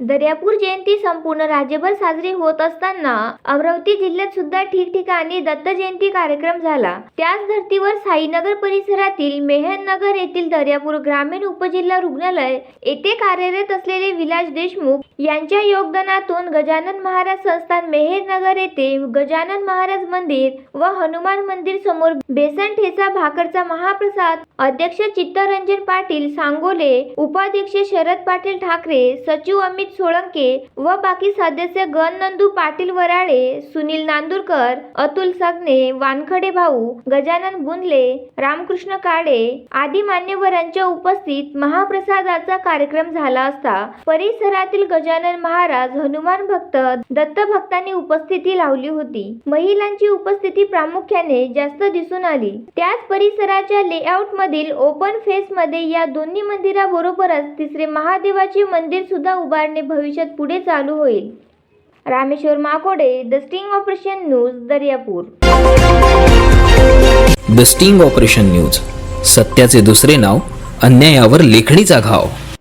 दर्यापूर जयंती संपूर्ण राज्यभर साजरी होत असताना अमरावती जिल्ह्यात सुद्धा ठिकठिकाणी दत्त जयंती कार्यक्रम झाला. त्याच धर्तीवर साईनगर परिसरातील मेहरनगर येथील दर्यापूर ग्रामीण उपजिल्हा रुग्णालय येथे कार्यरत असलेले विलास देशमुख यांच्या योगदानातून गजानन महाराज संस्थान मेहरनगर येथे गजानन महाराज मंदिर व हनुमान मंदिर समोर बेसन ठेचा भाकरचा महाप्रसाद अध्यक्ष चित्तरंजन पाटील सांगोले उपाध्यक्ष शरद पाटील ठाकरे सचिव अमित सोळंके व बाकी सदस्य गण नंदू पाटील वराळे सुनील नांदुरकर अतुल सगने वानखडे भाऊ गजानन गुंदले रामकृष्ण काळे आदी मान्यवरांच्या उपस्थित महाप्रसादाचा कार्यक्रम झाला असता परिसरातील गजानन महाराज हनुमान भक्त दत्त भक्तांनी उपस्थिती लावली होती. महिलांची उपस्थिती प्रामुख्याने जास्त दिसून आली. त्याच परिसराच्या लेआउट मधील ओपन फेस मध्ये या दोन्ही मंदिराबरोबरच तिसरे महादेवाचे मंदिर सुद्धा प्रमाणे भविष्यात पुढे चालू होईल. Rameshwar Makode the sting operation news Daryapur. The sting operation news सत्याचे दुसरे नाव अन्यायावर लेखणीचा घाव.